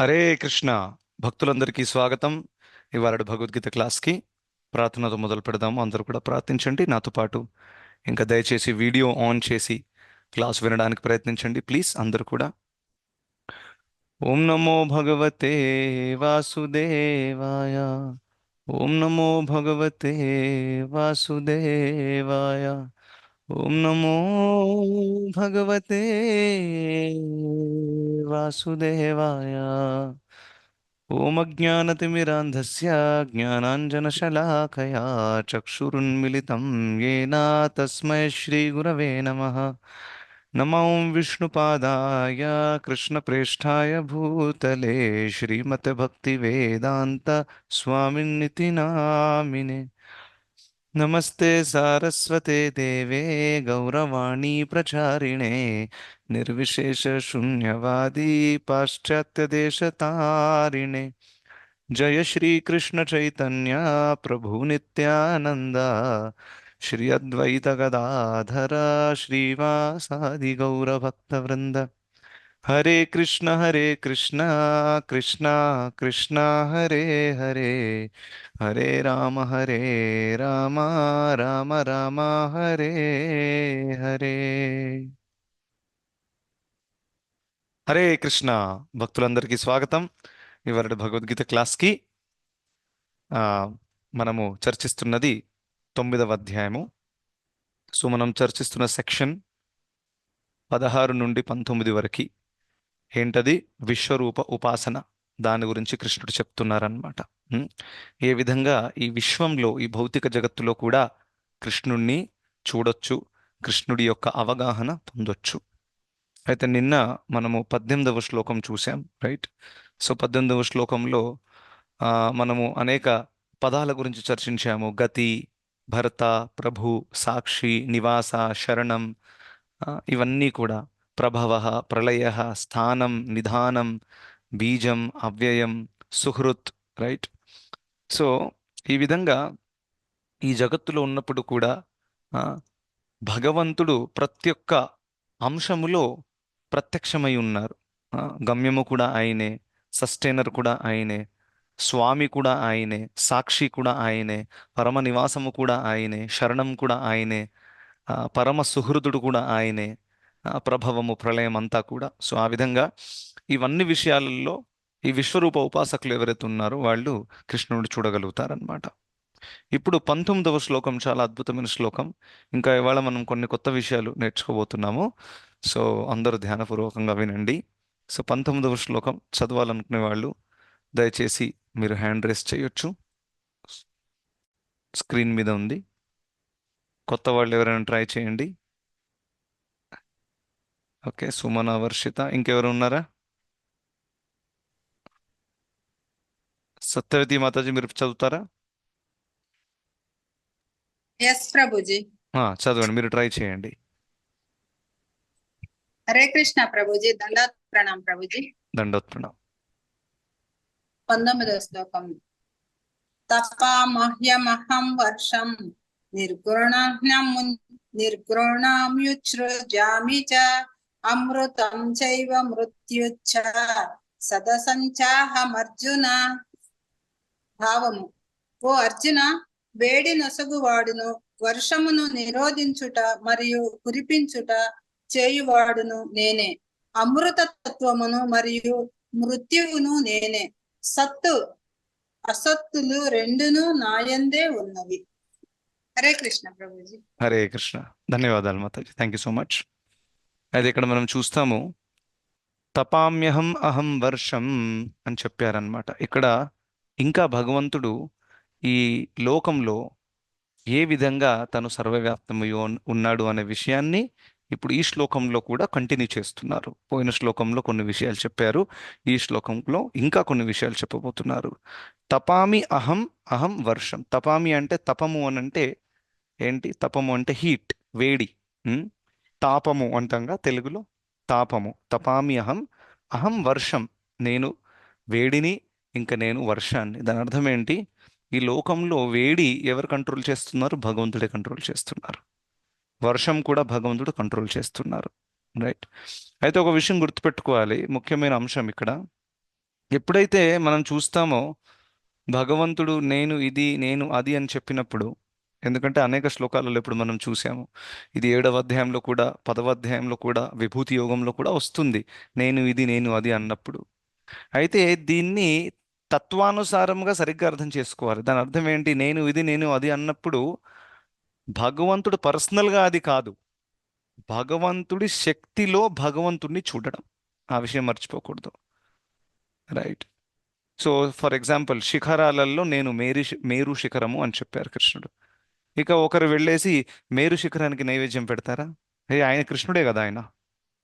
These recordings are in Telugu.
హరే కృష్ణ. భక్తులందరికీ స్వాగతం. ఇవాళ భగవద్గీత క్లాస్కి ప్రార్థనతో మొదలు పెడదాము. అందరూ కూడా ప్రార్థించండి. నాతో పాటు ఇంకా దయచేసి వీడియో ఆన్ చేసి క్లాస్ వినడానికి ప్రయత్నించండి ప్లీజ్ అందరూ కూడా. ఓం నమో భగవతే వాసుదేవాయ. ఓం నమో భగవతే వాసుదేవాయ. ॐ नमो भगवते वासुदेवाय। ओम अज्ञानतिमिरान्धस्य ज्ञानाञ्जनशलाकया चक्षुरुन्मिलितं येन तस्मै श्रीगुरवे नमः। नमो विष्णुपादाय कृष्णप्रेष्ठाय भूतले श्रीमद्भक्तिवेदान्त स्वामिन्निति नामिने। नमस्ते सारस्वते देवे, गौरवाणी प्रचारिणे निर्विशेषशून्यवादी पाश्चात्यदेशतारिणे। जय श्री कृष्ण श्रीकृष्णचैतन्या प्रभुनित्यानन्द श्री अद्वैतगदाधर श्रीवासादिगौरभक्तवृन्द। హరే కృష్ణ హరే కృష్ణ కృష్ణ కృష్ణ హరే హరే. హరే రామ హరే రామ రామ రామ హరే హరే. హరే కృష్ణ భక్తులందరికీ స్వాగతం. ఇవాళ భగవద్గీత క్లాస్కి మనము చర్చిస్తున్నది తొమ్మిదవ అధ్యాయము. సో మనం చర్చిస్తున్న సెక్షన్ పదహారు నుండి పంతొమ్మిది వరకు. ఏంటది? విశ్వరూప ఉపాసన. దాని గురించి కృష్ణుడు చెప్తున్నారనమాట ఏ విధంగా ఈ విశ్వంలో ఈ భౌతిక జగత్తులో కూడా కృష్ణుణ్ణి చూడొచ్చు కృష్ణుడి యొక్క అవగాహన పొందొచ్చు. అయితే నిన్న మనము పద్దెనిమిదవ శ్లోకం చూసాం రైట్? సో పద్దెనిమిదవ శ్లోకంలో మనము అనేక పదాల గురించి చర్చించాము. గతి భర్త ప్రభు సాక్షి నివాస శరణం ఇవన్నీ కూడా. ప్రభవ ప్రళయ స్థానం నిధానం బీజం అవ్యయం సుహృత్ రైట్ సో ఈ విధంగా ఈ జగత్తులో ఉన్నప్పుడు కూడా భగవంతుడు ప్రతి ఒక్క అంశములో ప్రత్యక్షమై ఉన్నారు. గమ్యము కూడా ఆయనే సస్టైనర్ కూడా ఆయనే స్వామి కూడా ఆయనే సాక్షి కూడా ఆయనే పరమ నివాసము కూడా ఆయనే శరణం కూడా ఆయనే పరమ సుహృదుడు కూడా ఆయనే ప్రభవము ప్రళయం అంతా కూడా. సో ఆ విధంగా ఇవన్నీ విషయాలలో ఈ విశ్వరూప ఉపాసకులు ఎవరైతే ఉన్నారో వాళ్ళు కృష్ణుడు చూడగలుగుతారనమాట ఇప్పుడు పంతొమ్మిదవ శ్లోకం చాలా అద్భుతమైన శ్లోకం. ఇంకా ఇవాళ మనం కొన్ని కొత్త విషయాలు నేర్చుకోబోతున్నాము. సో అందరూ ధ్యానపూర్వకంగా వినండి. సో పంతొమ్మిదవ శ్లోకం చదవాలనుకునే వాళ్ళు దయచేసి మీరు హ్యాండ్ రేస్ చేయొచ్చు. స్క్రీన్ మీద ఉంది. కొత్త వాళ్ళు ఎవరైనా ట్రై చేయండి. ఓకే. సుమన వర్షిత ఇంకెవరు ఉన్నారా సత్యవతి మాతాజీ మీరు చదువుతారా? ఎస్ ప్రభుజీ చదవండి. మీరు ట్రై చేయండి. హరే కృష్ణ ప్రభుజీ దండాత్ ప్రణాం ప్రభుజీ దండోత్ప్రణం పంతొమ్మిదవ శ్లోకం. తపామహ్యమహం వర్షం నిర్గుణం నిర్గుణామ్యుచ్ఛృజామి చ అమృతం చైవ మృత్యుచ్చ. సదసంచాహమర్జున. భావము. ఓ అర్జున వేడి నొసగువాడును వర్షమును నిరోధించుట మరియు కురిపించుట చేయువాడును నేనే. అమృత తత్వమును మరియు మృత్యువును నేనే. సత్తు అసత్తులు రెండును నాయందే ఉన్నవి. హరే కృష్ణ ప్రభుజీ. హరే కృష్ణ. ధన్యవాదాలు మాతాజీ. థ్యాంక్ యూ సో మచ్ అయితే ఇక్కడ మనం చూస్తాము. తపామ్యహం అహం వర్షం అని చెప్పారనమాట ఇక్కడ ఇంకా భగవంతుడు ఈ లోకంలో ఏ విధంగా తను సర్వవ్యాప్తమయ్యో ఉన్నాడు అనే విషయాన్ని ఇప్పుడు ఈ శ్లోకంలో కూడా కంటిన్యూ చేస్తున్నారు. పోయిన శ్లోకంలో కొన్ని విషయాలు చెప్పారు. ఈ శ్లోకంలో ఇంకా కొన్ని విషయాలు చెప్పబోతున్నారు. తపామి అహం అహం వర్షం. తపామి అంటే తపము అని అంటే ఏంటి? తపము అంటే హీట్ వేడి తాపము అంటాంగా తెలుగులో తాపము. తపామి అహం అహం వర్షం. నేను వేడిని ఇంకా నేను వర్షాన్ని. దాని అర్థం ఏంటి? ఈ లోకంలో వేడి ఎవరు కంట్రోల్ చేస్తున్నారు? భగవంతుడే కంట్రోల్ చేస్తున్నారు. వర్షం కూడా భగవంతుడు కంట్రోల్ చేస్తున్నారు. రైట్? అయితే ఒక విషయం గుర్తుపెట్టుకోవాలి. ముఖ్యమైన అంశం ఇక్కడ. ఎప్పుడైతే మనం చూస్తామో భగవంతుడు నేను ఇది నేను అది అని చెప్పినప్పుడు ఎందుకంటే అనేక శ్లోకాలలో ఇప్పుడు మనం చూసాము ఇది ఏడవ అధ్యాయంలో కూడా పదవ అధ్యాయంలో కూడా విభూతి యోగంలో కూడా వస్తుంది. నేను ఇది నేను అది అన్నప్పుడు. అయితే దీన్ని తత్వానుసారంగా సరిగ్గా అర్థం చేసుకోవాలి. దాని అర్థం ఏంటి? నేను ఇది నేను అది అన్నప్పుడు భగవంతుడు పర్సనల్గా అది కాదు. భగవంతుడి శక్తిలో భగవంతుడిని చూడడం. ఆ విషయం మర్చిపోకూడదు. రైట్. సో ఫర్ ఎగ్జాంపుల్ శిఖరాలలో నేను మేరు మేరు శిఖరము అని చెప్పారు కృష్ణుడు. ఇక ఒకరు వెళ్ళేసి మేరు శిఖరానికి నైవేద్యం పెడతారా? ఏ ఆయన కృష్ణుడే కదా ఆయన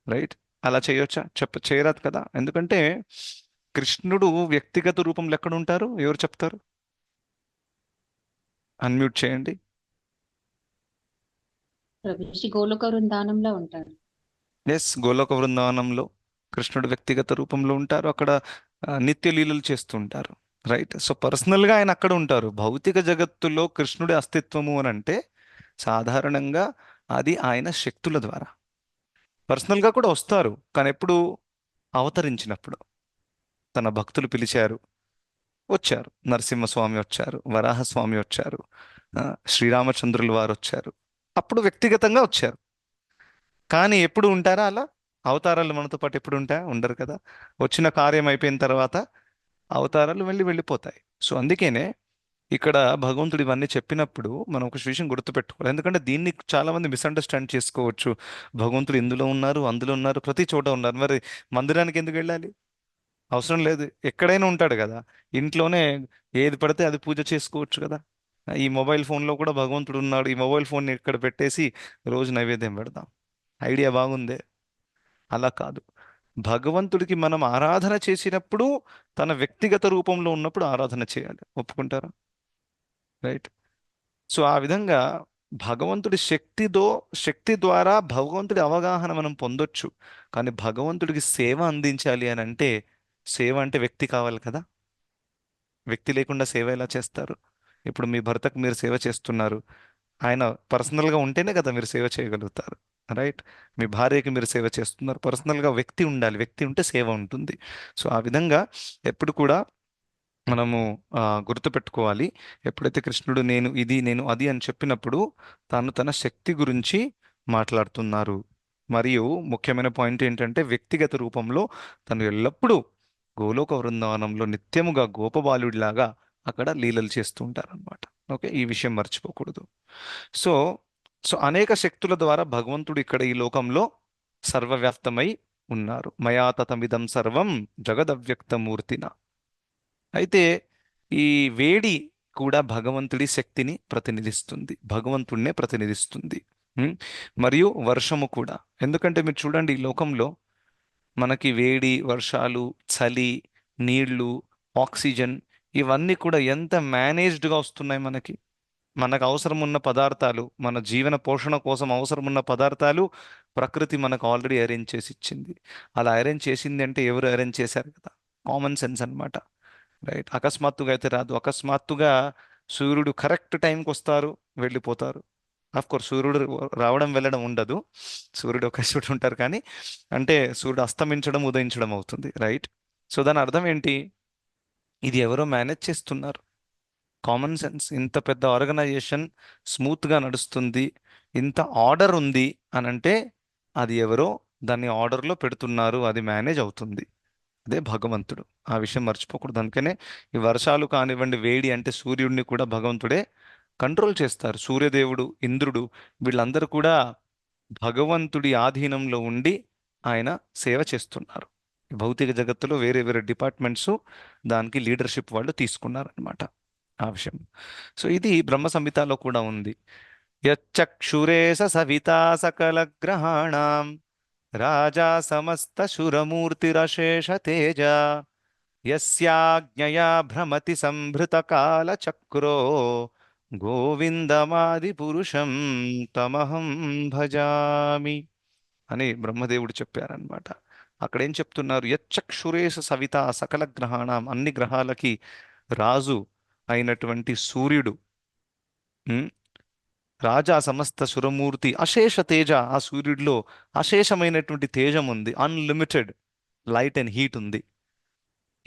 రైట్? అలా చేయొచ్చా? చెప్ప చేయరాదు కదా? ఎందుకంటే కృష్ణుడు వ్యక్తిగత రూపంలో ఎక్కడ ఉంటారు? ఎవరు చెప్తారు? అన్మ్యూట్ చేయండి. ప్రభుజీ గోలోక వృందావనంలో ఉంటారు ఎస్ గోలోక బృందావనంలో కృష్ణుడు వ్యక్తిగత రూపంలో ఉంటారు. అక్కడ నిత్య లీలలు చేస్తూ ఉంటారు. రైట్. సో పర్సనల్గా ఆయన అక్కడ ఉంటారు. భౌతిక జగత్తులో కృష్ణుడి అస్తిత్వము అని అంటే సాధారణంగా అది ఆయన శక్తుల ద్వారా. పర్సనల్గా కూడా వస్తారు. కానీ ఎప్పుడు అవతరించినప్పుడు. తన భక్తులు పిలిచారు. వచ్చారు. నరసింహస్వామి వచ్చారు. వరాహస్వామి వచ్చారు. శ్రీరామచంద్రులు శ్రీరామచంద్రుల వారు వచ్చారు. అప్పుడు వ్యక్తిగతంగా వచ్చారు. కానీ ఎప్పుడు ఉంటారా అలా? అవతారాలు మనతో పాటు ఎప్పుడు ఉంటాయా? ఉండరు కదా. వచ్చిన కార్యం అయిపోయిన తర్వాత అవతారాలు వెళ్ళి వెళ్ళిపోతాయి. సో అందుకేనే ఇక్కడ భగవంతుడు ఇవన్నీ చెప్పినప్పుడు మనం ఒక విషయం గుర్తుపెట్టుకోవాలి. ఎందుకంటే దీన్ని చాలా మంది మిస్అండర్స్టాండ్ చేసుకోవచ్చు. భగవంతుడు ఇందులో ఉన్నారు అందులో ఉన్నారు ప్రతి చోట ఉన్నారు. మరి మందిరానికి ఎందుకు వెళ్ళాలి? అవసరం లేదు. ఎక్కడైనా ఉంటాడు కదా. ఇంట్లోనే ఏది పడితే అది పూజ చేసుకోవచ్చు కదా. ఈ మొబైల్ ఫోన్లో కూడా భగవంతుడు ఉన్నాడు. ఈ మొబైల్ ఫోన్ ఇక్కడ పెట్టేసి రోజు నైవేద్యం పెడదాం. ఐడియా బాగుందే. అలా కాదు. భగవంతుడికి మనం ఆరాధన చేసినప్పుడు తన వ్యక్తిగత రూపంలో ఉన్నప్పుడు ఆరాధన చేయాలి. ఒప్పుకుంటారా? రైట్. సో ఆ విధంగా భగవంతుడి శక్తితో శక్తి ద్వారా భగవంతుడి అవగాహన మనం పొందొచ్చు. కానీ భగవంతుడికి సేవ అందించాలి అని అంటే సేవ అంటే వ్యక్తి కావాలి కదా? వ్యక్తి లేకుండా సేవ ఎలా చేస్తారు? ఇప్పుడు మీ భర్తకు మీరు సేవ చేస్తున్నారు. ఆయన పర్సనల్గా ఉంటేనే కదా మీరు సేవ చేయగలుగుతారు. రైట్? మీ భార్యకి మీరు సేవ చేస్తున్నారు. పర్సనల్గా వ్యక్తి ఉండాలి. వ్యక్తి ఉంటే సేవ ఉంటుంది. సో ఆ విధంగా ఎప్పుడు కూడా మనము గుర్తుపెట్టుకోవాలి. ఎప్పుడైతే కృష్ణుడు నేను ఇది నేను అది అని చెప్పినప్పుడు తాను తన శక్తి గురించి మాట్లాడుతున్నారు. మరియు ముఖ్యమైన పాయింట్ ఏంటంటే వ్యక్తిగత రూపంలో తను ఎల్లప్పుడూ గోలోక వృందావనంలో నిత్యముగా గోపబాలుడిలాగా అక్కడ లీలలు చేస్తూ ఉంటారనమాట ఓకే? ఈ విషయం మర్చిపోకూడదు. సో సో అనేక శక్తుల ద్వారా భగవంతుడు ఇక్కడ ఈ లోకంలో సర్వవ్యాప్తమై ఉన్నారు. మయా తతమిదం సర్వం జగదవ్యక్తమూర్తిన. అయితే ఈ వేడి కూడా భగవంతుడి శక్తిని ప్రతినిధిస్తుంది. భగవంతుడినే ప్రతినిధిస్తుంది. మరియు వర్షము కూడా. ఎందుకంటే మీరు చూడండి ఈ లోకంలో మనకి వేడి వర్షాలు చలి నీళ్ళు ఆక్సిజన్ ఇవన్నీ కూడా ఎంత మేనేజ్డ్గా వస్తున్నాయి మనకి? మనకు అవసరం ఉన్న పదార్థాలు మన జీవన పోషణ కోసం అవసరం ఉన్న పదార్థాలు ప్రకృతి మనకు ఆల్రెడీ అరేంజ్ చేసి ఇచ్చింది అలా అరేంజ్ చేసింది అంటే ఎవరు అరేంజ్ చేశారు కదా? కామన్ సెన్స్ అనమాట రైట్ అకస్మాత్తుగా అయితే రాదు. అకస్మాత్తుగా సూర్యుడు కరెక్ట్ టైంకి వస్తారు వెళ్ళిపోతారు. ఆఫ్కోర్స్ సూర్యుడు రావడం వెళ్ళడం ఉండదు. సూర్యుడు ఒక చోటు ఉంటారు కానీ అంటే సూర్యుడు అస్తమించడం ఉదయించడం అవుతుంది. రైట్ సో దాని అర్థం ఏంటి? ఇది ఎవరో మేనేజ్ చేస్తున్నారు. కామన్ సెన్స్ ఇంత పెద్ద ఆర్గనైజేషన్ స్మూత్గా నడుస్తుంది ఇంత ఆర్డర్ ఉంది అని అంటే అది ఎవరో దాన్ని ఆర్డర్లో పెడుతున్నారు అది మేనేజ్ అవుతుంది. అదే భగవంతుడు. ఆ విషయం మర్చిపోకూడదు. అందుకనే ఈ వర్షాలు కానివ్వండి వేడి అంటే సూర్యుడిని కూడా భగవంతుడే కంట్రోల్ చేస్తారు. సూర్యదేవుడు ఇంద్రుడు వీళ్ళందరూ కూడా భగవంతుడి ఆధీనంలో ఉండి ఆయన సేవ చేస్తున్నారు. ఈ భౌతిక జగత్తులో వేరే వేరే డిపార్ట్మెంట్స్ దానికి లీడర్షిప్ వాళ్ళు తీసుకున్నారనమాట ఆవశ్యం సో ఇది బ్రహ్మ సంహితలో కూడా ఉంది. యచ్చక్షురేశ సవితా సకల గ్రహాణం రాజా సమస్త శురమూర్తిరశేష తేజ యస్యాజ్ఞయా భ్రమతి సంభృత కాల చక్రో గోవిందమాది పురుషం తమహం భజామి అని బ్రహ్మదేవుడు చెప్పారనమాట అక్కడ ఏం చెప్తున్నారు? యచ్చక్షురేశ సవిత సకల గ్రహాణం అన్ని గ్రహాలకి రాజు అయినటువంటి సూర్యుడు. రాజా సమస్త సురమూర్తి అశేష తేజ ఆ సూర్యుడిలో అశేషమైనటువంటి తేజం ఉంది అన్లిమిటెడ్ లైట్ అండ్ హీట్ ఉంది.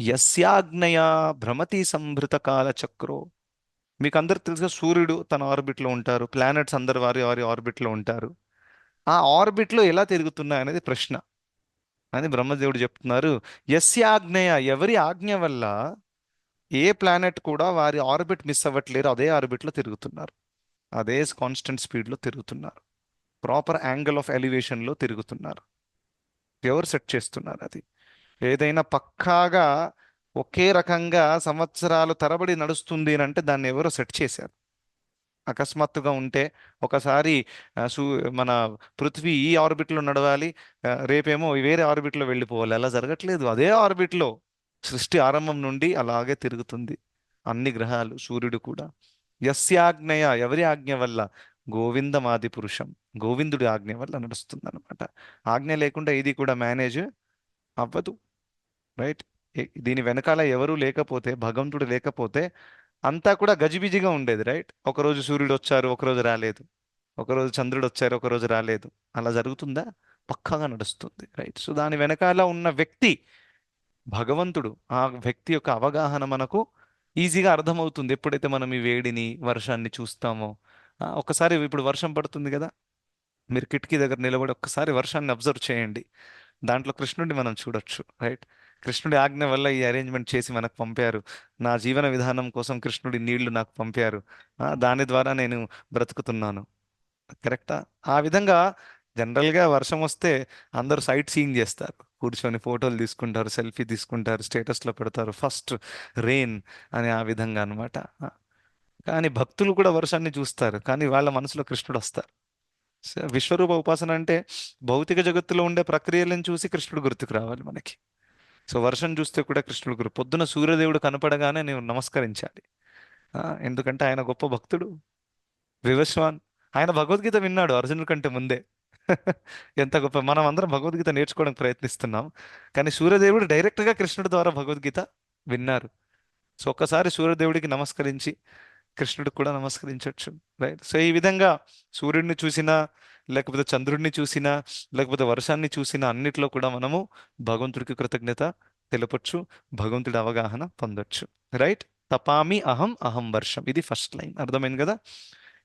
యస్యాగ్నయ భ్రమతి సంభృత కాల చక్రో. మీకు అందరికి తెలుసు సూర్యుడు తన ఆర్బిట్లో ఉంటారు ప్లానెట్స్ అందరు వారి వారి ఆర్బిట్లో ఉంటారు. ఆ ఆర్బిట్లో ఎలా తిరుగుతున్నాయి అనేది ప్రశ్న. అని బ్రహ్మదేవుడు చెప్తున్నారు యస్యాగ్నేయ ఎవరి ఆజ్ఞ వల్ల ఏ ప్లానెట్ కూడా వారి ఆర్బిట్ మిస్ అవ్వట్లేరు అదే ఆర్బిట్లో తిరుగుతున్నారు. అదే కాన్స్టెంట్ స్పీడ్లో తిరుగుతున్నారు. ప్రాపర్ యాంగిల్ ఆఫ్ ఎలివేషన్లో తిరుగుతున్నారు. ఎవరు సెట్ చేస్తున్నారు అది. ఏదైనా పక్కాగా ఒకే రకంగా సంవత్సరాలు తరబడి నడుస్తుంది అని అంటే దాన్ని ఎవరో సెట్ చేశారు. అకస్మాత్తుగా ఉంటే ఒకసారి సూ మన పృథ్వీ ఈ ఆర్బిట్లో నడవాలి రేపేమో వేరే ఆర్బిట్లో వెళ్ళిపోవాలి. అలా జరగట్లేదు. అదే ఆర్బిట్లో సృష్టి ఆరంభం నుండి అలాగే తిరుగుతుంది. అన్ని గ్రహాలు సూర్యుడు కూడా. యస్యాజ్ఞయ ఎవరి ఆజ్ఞ వల్ల? గోవిందమాది పురుషం. గోవిందుడి ఆజ్ఞ వల్ల నడుస్తుంది అనమాట ఆజ్ఞ లేకుండా ఇది కూడా మేనేజ్ అవ్వదు. రైట్ దీని వెనకాల ఎవరు లేకపోతే భగవంతుడు లేకపోతే అంతా కూడా గజిబిజిగా ఉండేది. రైట్ ఒకరోజు సూర్యుడు వచ్చారు ఒకరోజు రాలేదు. ఒకరోజు చంద్రుడు వచ్చారు ఒకరోజు రాలేదు. అలా జరుగుతుందా? పక్కాగా నడుస్తుంది. రైట్ సో దాని వెనకాల ఉన్న వ్యక్తి భగవంతుడు ఆ వ్యక్తి యొక్క అవగాహన మనకు ఈజీగా అర్థమవుతుంది. ఎప్పుడైతే మనం ఈ వేడిని వర్షాన్ని చూస్తామో ఒకసారి ఒక్కసారి ఇప్పుడు వర్షం పడుతుంది కదా? మీరు కిటికీ దగ్గర నిలబడి ఒక్కసారి వర్షాన్ని అబ్జర్వ్ చేయండి. దాంట్లో కృష్ణుడిని మనం చూడొచ్చు రైట్? కృష్ణుడి ఆజ్ఞ వల్ల ఈ అరేంజ్మెంట్ చేసి మనకు పంపారు. నా జీవన విధానం కోసం కృష్ణుడి నీళ్ళు నాకు పంపారు. దాని ద్వారా నేను బ్రతుకుతున్నాను. కరెక్టా? ఆ విధంగా జనరల్గా వర్షం వస్తే అందరూ సైట్ సీయింగ్ చేస్తారు. కూర్చొని ఫోటోలు తీసుకుంటారు సెల్ఫీ తీసుకుంటారు స్టేటస్లో పెడతారు. ఫస్ట్ రెయిన్ అని ఆ విధంగా అనమాట కానీ భక్తులు కూడా వర్షాన్ని చూస్తారు. కానీ వాళ్ళ మనసులో కృష్ణుడు వస్తారు. విశ్వరూప ఉపాసన అంటే భౌతిక జగత్తులో ఉండే ప్రక్రియలను చూసి కృష్ణుడు గుర్తుకు రావాలి మనకి. సో వర్షం చూస్తే కూడా కృష్ణుడు గురు పొద్దున సూర్యదేవుడు కనపడగానే నేను నమస్కరించాలి. ఎందుకంటే ఆయన గొప్ప భక్తుడు. వివస్వాన్ ఆయన భగవద్గీత విన్నాడు అర్జునుడి కంటే ముందే. ఎంత గొప్ప. మనం అందరం భగవద్గీత నేర్చుకోవడానికి ప్రయత్నిస్తున్నాం. కానీ సూర్యదేవుడు డైరెక్ట్గా కృష్ణుడి ద్వారా భగవద్గీత విన్నారు. సో ఒక్కసారి సూర్యదేవుడికి నమస్కరించి కృష్ణుడికి కూడా నమస్కరించవచ్చు రైట్? సో ఈ విధంగా సూర్యుడిని చూసినా లేకపోతే చంద్రుడిని చూసినా లేకపోతే వర్షాన్ని చూసినా అన్నిట్లో కూడా మనము భగవంతుడికి కృతజ్ఞత తెలపచ్చు భగవంతుడి అవగాహన పొందొచ్చు రైట్? తపామి అహం అహం వర్షం. ఇది ఫస్ట్ లైన్. అర్థమైంది కదా?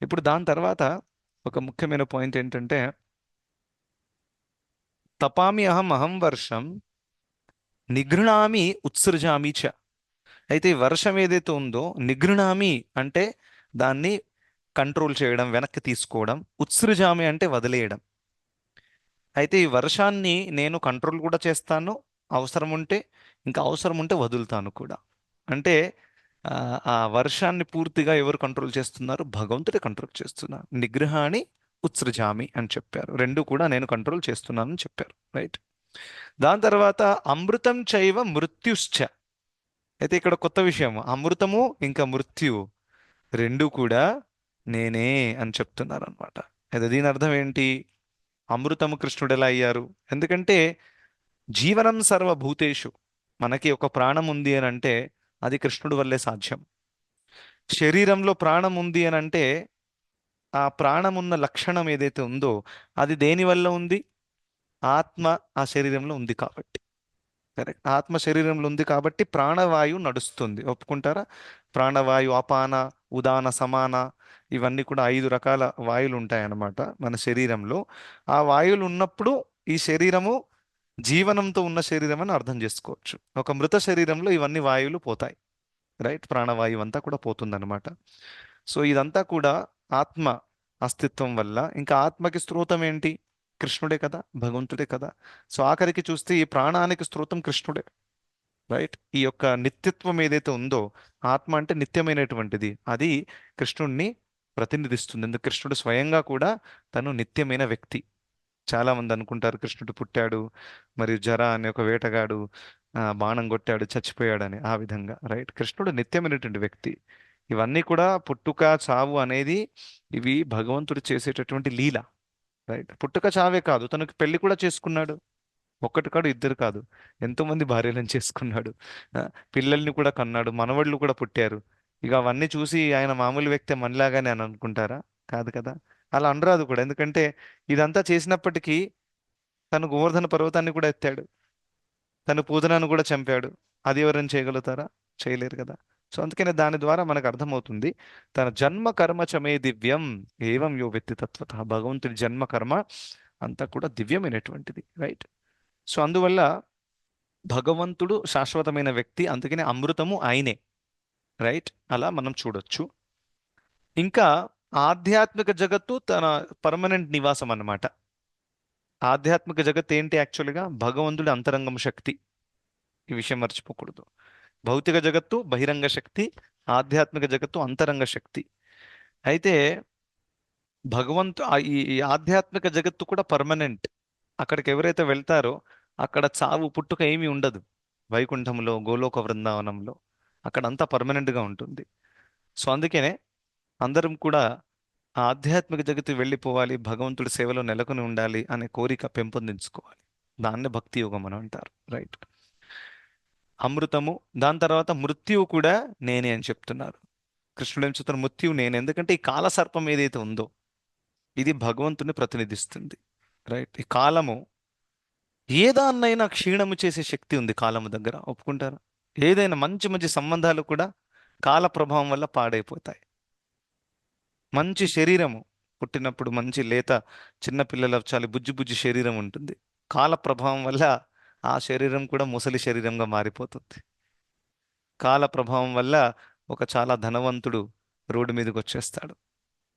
ఇప్పుడు దాని తర్వాత ఒక ముఖ్యమైన పాయింట్ ఏంటంటే తపామి అహం అహం వర్షం నిఘృణామి ఉత్సృజామి చ. అయితే వర్షం ఏదైతే ఉందో నిఘృణామి అంటే దాన్ని కంట్రోల్ చేయడం వెనక్కి తీసుకోవడం ఉత్సృజామి అంటే వదిలేయడం. అయితే ఈ వర్షాన్ని నేను కంట్రోల్ కూడా చేస్తాను అవసరం ఉంటే ఇంకా అవసరం ఉంటే వదులుతాను కూడా. అంటే ఆ, ఆ వర్షాన్ని పూర్తిగా ఎవరు కంట్రోల్ చేస్తున్నారు? భగవంతుడే కంట్రోల్ చేస్తున్నారు. నిగ్రహాన్ని ఉత్సృజామి అని చెప్పారు. రెండు కూడా నేను కంట్రోల్ చేస్తున్నానని చెప్పారు. రైట్ దాని తర్వాత అమృతం చైవ మృత్యుశ్చ. అయితే ఇక్కడ కొత్త విషయం. అమృతము ఇంకా మృత్యు రెండు కూడా నేనే అని చెప్తున్నారు అనమాట అయితే దీని అర్థం ఏంటి? అమృతము కృష్ణుడు ఎలా అయ్యారు? ఎందుకంటే జీవనం సర్వభూతేషు. మనకి ఒక ప్రాణం ఉంది అని అంటే అది కృష్ణుడి వల్లే సాధ్యం. శరీరంలో ప్రాణం ఉంది అని అంటే ఆ ప్రాణం ఉన్న లక్షణం ఏదైతే ఉందో అది దేని వల్ల ఉంది? ఆత్మ ఆ శరీరంలో ఉంది కాబట్టి. కరెక్ట్. ఆత్మ శరీరంలో ఉంది కాబట్టి ప్రాణవాయువు నడుస్తుంది. ఒప్పుకుంటారా? ప్రాణవాయు అపాన ఉదాన సమాన ఇవన్నీ కూడా ఐదు రకాల వాయువులు ఉంటాయన్నమాట మన శరీరంలో. ఆ వాయువులు ఉన్నప్పుడు ఈ శరీరము జీవనంతో ఉన్న శరీరం అని అర్థం చేసుకోవచ్చు. ఒక మృత శరీరంలో ఇవన్నీ వాయువులు పోతాయి. రైట్? ప్రాణవాయువు అంతా కూడా పోతుందన్నమాట. సో ఇదంతా కూడా ఆత్మ అస్తిత్వం వల్ల. ఇంకా ఆత్మకి స్త్రోతం ఏంటి? కృష్ణుడే కదా భగవంతుడే కదా. సో ఆఖరికి చూస్తే ఈ ప్రాణానికి స్త్రోతం కృష్ణుడే. రైట్? ఈ యొక్క నిత్యత్వం ఏదైతే ఉందో ఆత్మ అంటే నిత్యమైనటువంటిది. అది కృష్ణుడిని ప్రతినిధిస్తుంది. ఎందుకు? కృష్ణుడు స్వయంగా కూడా తను నిత్యమైన వ్యక్తి. చాలా మంది అనుకుంటారు కృష్ణుడు పుట్టాడు మరియు జర అనే ఒక వేటగాడు బాణం కొట్టాడు చచ్చిపోయాడు అని ఆ విధంగా. రైట్? కృష్ణుడు నిత్యమైనటువంటి వ్యక్తి. ఇవన్నీ కూడా పుట్టుక చావు అనేది ఇవి భగవంతుడు చేసేటటువంటి లీల రైట్? పుట్టుక చావే కాదు తనకు పెళ్ళి కూడా చేసుకున్నాడు. ఒక్కటి కాడు ఇద్దరు కాదు. ఎంతోమంది భార్యలను చేసుకున్నాడు. పిల్లల్ని కూడా కన్నాడు మనవళ్ళు కూడా పుట్టారు. ఇక అవన్నీ చూసి ఆయన మామూలు వ్యక్తి మనలాగానే అని అనుకుంటారా? కాదు కదా. అలా అనరాదు కూడా. ఎందుకంటే ఇదంతా చేసినప్పటికీ తను గోవర్ధన పర్వతాన్ని కూడా ఎత్తాడు. తను పూతనాను కూడా చంపాడు. అది ఎవరైనా చేయగలుగుతారా? చేయలేరు కదా. సో అందుకనే దాని ద్వారా మనకు అర్థమవుతుంది తన జన్మ కర్మ చమే దివ్యం ఏవం యో వ్యక్తి తత్వత. భగవంతుడి జన్మ కర్మ అంతా కూడా దివ్యమైనటువంటిది రైట్? సో అందువల్ల భగవంతుడు శాశ్వతమైన వ్యక్తి అందుకనే అమృతము ఆయనే రైట్? అలా మనం చూడొచ్చు. ఇంకా ఆధ్యాత్మిక జగత్తు తన పర్మనెంట్ నివాసం అన్నమాట. ఆధ్యాత్మిక జగత్ ఏంటి యాక్చువల్గా? భగవంతుడి అంతరంగం శక్తి. ఈ విషయం మర్చిపోకూడదు. భౌతిక జగత్తు బహిరంగ శక్తి ఆధ్యాత్మిక జగత్తు అంతరంగ శక్తి. అయితే భగవంతు ఈ ఆధ్యాత్మిక జగత్తు కూడా పర్మనెంట్. అక్కడికి ఎవరైతే వెళ్తారో అక్కడ చావు పుట్టుక ఏమీ ఉండదు. వైకుంఠంలో గోలోక బృందావనంలో అక్కడ అంతా పర్మనెంట్గా ఉంటుంది. సో అందుకనే అందరం కూడా ఆధ్యాత్మిక జగత్తు వెళ్ళిపోవాలి భగవంతుడి సేవలో నెలకొని ఉండాలి అనే కోరిక పెంపొందించుకోవాలి. దాన్నే భక్తి యోగం అని అంటారు. రైట్. అమృతము దాని తర్వాత మృత్యువు కూడా నేనే అని చెప్తున్నారు. కృష్ణుడు ఏం చెప్తున్నారు? మృత్యువు నేను. ఎందుకంటే ఈ కాల సర్పం ఏదైతే ఉందో ఇది భగవంతుని ప్రతినిధిస్తుంది రైట్ ఈ కాలము ఏదాన్నైనా క్షీణము చేసే శక్తి ఉంది కాలము దగ్గర ఒప్పుకుంటారా? ఏదైనా మంచి మంచి సంబంధాలు కూడా కాల ప్రభావం వల్ల పాడైపోతాయి. మంచి శరీరము పుట్టినప్పుడు మంచి లేత చిన్న పిల్లల చాలా బుజ్జి బుజ్జి శరీరం ఉంటుంది. కాల ప్రభావం వల్ల ఆ శరీరం కూడా ముసలి శరీరంగా మారిపోతుంది. కాల ప్రభావం వల్ల ఒక చాలా ధనవంతుడు రోడ్డు మీదకి వచ్చేస్తాడు.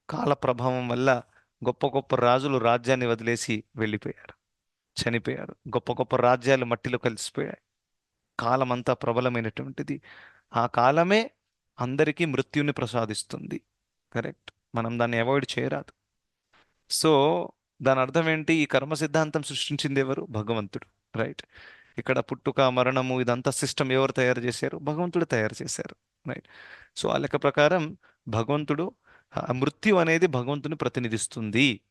కాల ప్రభావం వల్ల గొప్ప గొప్ప రాజులు రాజ్యాన్ని వదిలేసి వెళ్ళిపోయారు. చనిపోయారు. గొప్ప గొప్ప రాజ్యాలు మట్టిలో కలిసిపోయాయి. కాలం అంతా ప్రబలమైనటువంటిది. ఆ కాలమే అందరికీ మృత్యుని ప్రసాదిస్తుంది. కరెక్ట్. మనం దాన్ని అవాయిడ్ చేయరాదు. సో దాని అర్థం ఏంటి? ఈ కర్మ సిద్ధాంతం సృష్టించింది ఎవరు? భగవంతుడు. రైట్. ఇక్కడ పుట్టుక మరణము ఇదంతా సిస్టమ్ ఎవరు తయారు చేశారు? భగవంతుడు తయారు చేశారు. రైట్. సో ఆ లెక్క ప్రకారం భగవంతుడు మృత్యు అనేది భగవంతుని ప్రతినిధిస్తుంది.